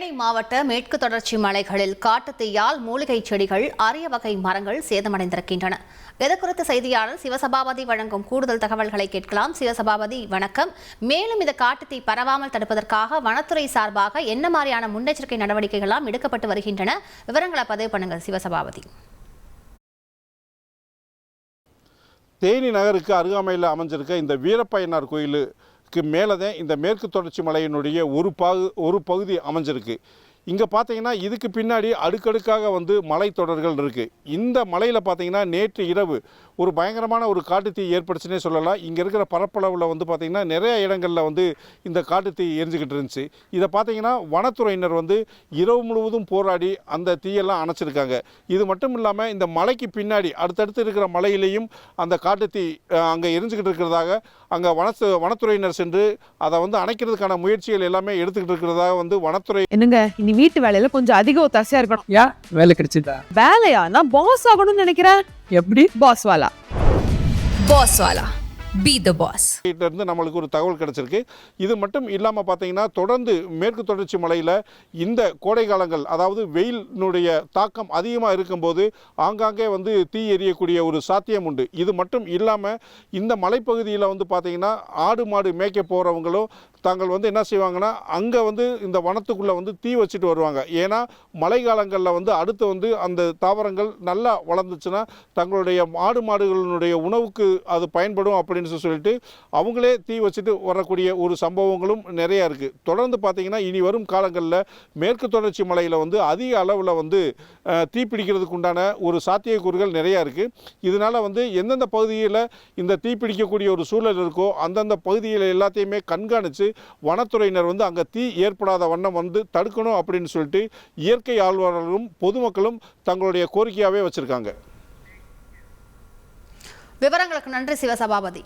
தேனி மாவட்ட மேற்கு தொடர்ச்சி மலைகளில் காட்டுத்தீயால் மூலிகை செடிகள் அரிய வகை மரங்கள் சேதமடைந்திருக்கின்றன. இது குறித்து செய்தியாளர் சிவசபாபதி வழங்கும் கூடுதல் தகவல்களை கேட்கலாம். சிவசபாபதி வணக்கம். மேலும் இந்த காட்டுத்தீ பரவாமல் தடுப்பதற்காக வனத்துறை சார்பாக என்ன மாதிரியான முன்னெச்சரிக்கை நடவடிக்கைகளாம் எடுக்கப்பட்டு வருகின்றன? விவரங்களை பதிவு பண்ணுங்கள் சிவசபாபதி. தேனி நகருக்கு அருகாமையில் அமைஞ்சிருக்க இந்த வீரப்பயனார் கோயில் மேலே தான் இந்த மேற்கு தொடர்ச்சி மலையினுடைய ஒரு பாகு ஒரு பகுதி அமைஞ்சிருக்கு. இங்கே பார்த்தீங்கன்னா இதுக்கு பின்னாடி அடுக்கடுக்காக வந்து மலைத்தொடர்கள் இருக்குது இந்த மலையில் பார்த்தீங்கன்னா நேற்று இரவு ஒரு பயங்கரமான ஒரு காட்டுத்தீ ஏற்பட்டுச்சுன்னே சொல்லலாம். இங்கே இருக்கிற பரப்பளவில் வந்து பார்த்திங்கன்னா நிறைய இடங்களில் வந்து இந்த காட்டுத்தீ எரிஞ்சுக்கிட்டு இருந்துச்சு. இதை பார்த்தீங்கன்னா வனத்துறையினர் வந்து இரவு முழுவதும் போராடி அந்த தீயெல்லாம் அணைச்சிருக்காங்க. இது மட்டும் இல்லாமல் இந்த மலைக்கு பின்னாடி அடுத்தடுத்து இருக்கிற மலையிலையும் அந்த காட்டுத்தீ அங்கே எரிஞ்சுக்கிட்டு இருக்கிறதாக அங்கே வனத்து வனத்துறையினர் சென்று அதை வந்து அணைக்கிறதுக்கான முயற்சிகள் எல்லாமே எடுத்துக்கிட்டு இருக்கிறதாக வந்து வனத்துறை என்னங்க இனி வீட்டு வேலையில கொஞ்சம் அதிக ஒத்தாசையா இருக்கணும். ஏன் வேலை கிடைச்சிட்டா வேலையா நான் பாஸ் ஆகணும்னு நினைக்கிறேன் எப்படி? Boss wala. Boss Wala. Be the boss இருந்து நம்மளுக்கு ஒரு தகவல் கிடைச்சிருக்கு. இது மட்டும் இல்லாமல் பார்த்தீங்கன்னா தொடர்ந்து மேற்கு தொடர்ச்சி மலையில் இந்த கோடை காலங்கள் அதாவது வெயிலினுடைய தாக்கம் அதிகமாக இருக்கும்போது ஆங்காங்கே வந்து தீ எரியக்கூடிய ஒரு சாத்தியம் உண்டு. இது மட்டும் இல்லாமல் இந்த மலைப்பகுதியில் வந்து பார்த்தீங்கன்னா ஆடு மாடு மேய்க்க போகிறவங்களும் தாங்கள் வந்து என்ன செய்வாங்கன்னா அங்கே வந்து இந்த வனத்துக்குள்ளே வந்து தீ வச்சுட்டு வருவாங்க. ஏன்னா மழை காலங்களில் வந்து அடுத்து வந்து அந்த தாவரங்கள் நல்லா வளர்ந்துச்சுன்னா தங்களுடைய ஆடு மாடுகளினுடைய உணவுக்கு அது பயன்படும் அப்படின்னு சொல்லி சொல்லிட்டு அவங்களே தீ வச்சுட்டு வரக்கூடிய ஒரு சம்பவங்களும் நிறையா இருக்குது தொடர்ந்து பார்த்தீங்கன்னா இனி வரும் காலங்களில் மேற்கு தொடர்ச்சி மலையில் வந்து அதிக அளவில் வந்து அஹ், தீ பிடிக்கிறதுக்கு உண்டான ஒரு சாத்தியக்கூறுகள் நிறையா இருக்குது இதனால் வந்து எந்தெந்த பகுதியில் இந்த தீப்பிடிக்கக்கூடிய ஒரு சூழல் இருக்கோ அந்தந்த பகுதியில் எல்லாத்தையுமே கண்காணித்து வனத்துறையினர் வந்து அங்கே தீ ஏற்படாத வண்ணம் வந்து தடுக்கணும் அப்படின்னு சொல்லிட்டு இயற்கை ஆழ்வாளர்களும் பொதுமக்களும் தங்களுடைய கோரிக்கையாகவே வச்சுருக்காங்க. விவரங்களுக்கு நன்றி சிவசபாபதி.